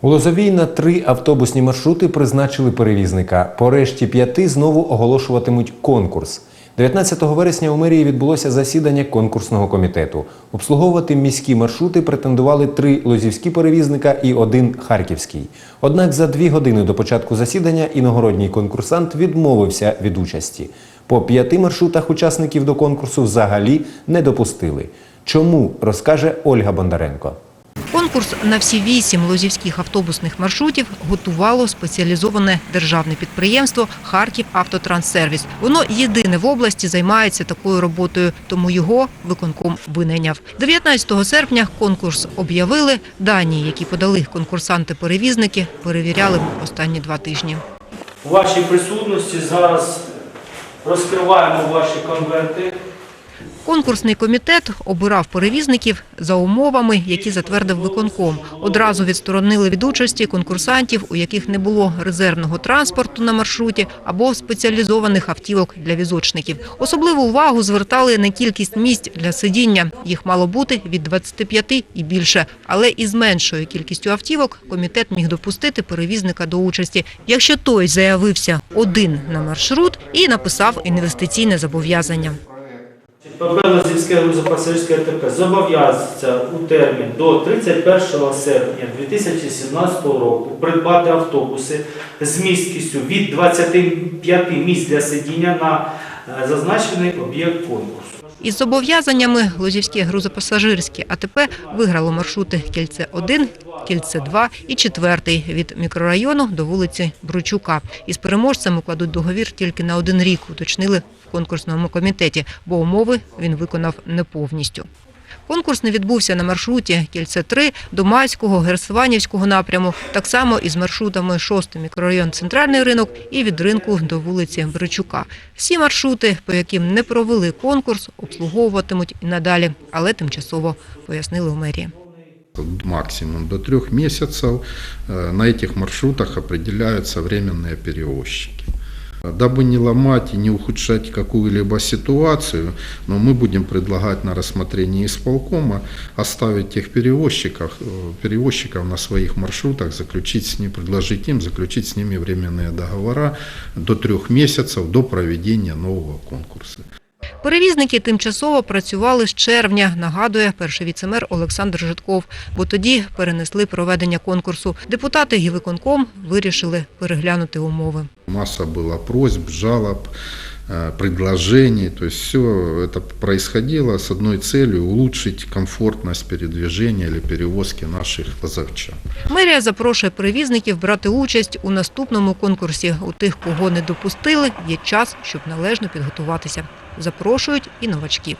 У Лозовій на три автобусні маршрути призначили перевізника. По решті п'яти знову оголошуватимуть конкурс. 19 вересня у мерії відбулося засідання конкурсного комітету. Обслуговувати міські маршрути претендували три лозівські перевізника і один харківський. Однак за дві години до початку засідання іногородній конкурсант відмовився від участі. По п'яти маршрутах учасників до конкурсу взагалі не допустили. Чому розкаже Ольга Бондаренко. Конкурс на всі вісім лозівських автобусних маршрутів готувало спеціалізоване державне підприємство Харків Автотранссервіс. Воно єдине в області займається такою роботою, тому його виконком винайняв. 19 серпня конкурс об'явили. Дані, які подали конкурсанти-перевізники, перевіряли останні два тижні. У вашій присутності зараз розкриваємо ваші конверти. Конкурсний комітет обирав перевізників за умовами, які затвердив виконком. Одразу відсторонили від участі конкурсантів, у яких не було резервного транспорту на маршруті або спеціалізованих автівок для візочників. Особливу увагу звертали на кількість місць для сидіння. Їх мало бути від 25 і більше. Але із меншою кількістю автівок комітет міг допустити перевізника до участі, якщо той заявився один на маршрут і написав інвестиційне зобов'язання. ПП Лозівське грузопасажирське РТП зобов'язується у термін до 31 серпня 2017 року придбати автобуси з місткістю від 25 місць для сидіння на е, зазначений об'єкт конкурсу. Із зобов'язаннями Лозівське грузопасажирське АТП виграло маршрути Кільце 1 Кільце 2 і 4 від мікрорайону до вулиці Бручука. Із переможцем укладуть договір тільки на один рік, уточнили в конкурсному комітеті, бо умови він виконав не повністю. Конкурс не відбувся на маршруті Кільце 3 до Майського, Герсванівського напряму, так само із маршрутами 6 мікрорайон Центральний ринок і від ринку до вулиці Бричука. Всі маршрути, по яким не провели конкурс, обслуговуватимуть і надалі, але тимчасово, пояснили у мерії. максимум до трех месяцев э, на этих маршрутах определяются временные перевозчики. Дабы не ломать и не ухудшать какую-либо ситуацию, но мы будем предлагать на рассмотрение исполкома оставить тех перевозчиков, э, перевозчиков на своих маршрутах, заключить с ними, предложить им заключить с ними временные договора до трех месяцев до проведения нового конкурса. Перевізники тимчасово працювали з червня, нагадує перший віцемер Олександр Житков, бо тоді перенесли проведення конкурсу. Депутати і виконком вирішили переглянути умови. Маса була просьб, жалоб, предложений. То есть все это происходило с одной целью улучшить комфортность передвижения или перевозки наших позавчан. Мерія запрошує перевізників брати участь у наступному конкурсі. У тих, кого не допустили, є час, щоб належно підготуватися. Запрошують і новачків.